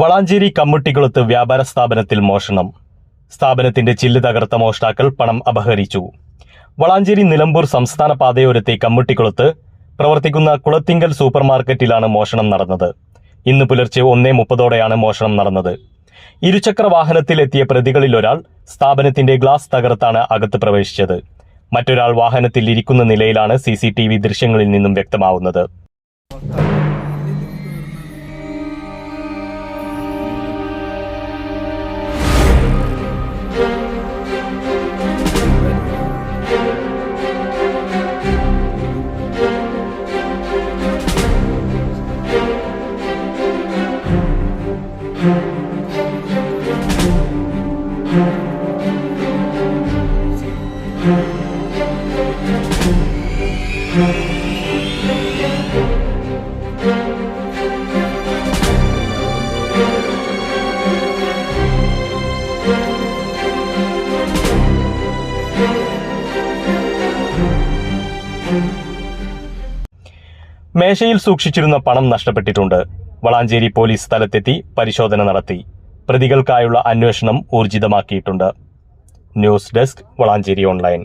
വളാഞ്ചേരി കമ്മുട്ടിക്കുളത്ത് വ്യാപാര സ്ഥാപനത്തിൽ മോഷണം. സ്ഥാപനത്തിന്റെ ചില്ല് തകർത്ത മോഷ്ടാക്കൾ പണം അപഹരിച്ചു. വളാഞ്ചേരി നിലമ്പൂർ സംസ്ഥാന പാതയോരത്തെ കമ്മുട്ടിക്കുളത്ത് പ്രവർത്തിക്കുന്ന കുളത്തിങ്കൽ സൂപ്പർ മാർക്കറ്റിലാണ് മോഷണം നടന്നത്. ഇന്ന് പുലർച്ചെ ഒന്നേ മുപ്പതോടെയാണ് മോഷണം നടന്നത്. ഇരുചക്ര വാഹനത്തിലെത്തിയ പ്രതികളിൽ ഒരാൾ സ്ഥാപനത്തിന്റെ ഗ്ലാസ് തകർത്താണ് അകത്ത് പ്രവേശിച്ചത്. മറ്റൊരാൾ വാഹനത്തിൽ ഇരിക്കുന്ന നിലയിലാണ് സി ദൃശ്യങ്ങളിൽ നിന്നും വ്യക്തമാവുന്നത്. മേശയിൽ സൂക്ഷിച്ചിരുന്ന പണം നഷ്ടപ്പെട്ടിട്ടുണ്ട്. വളാഞ്ചേരി പോലീസ് സ്ഥലത്തെത്തി പരിശോധന നടത്തി. പ്രതികൾക്കായുള്ള അന്വേഷണം ഊർജിതമാക്കിയിട്ടുണ്ട്. News desk Valanchery online.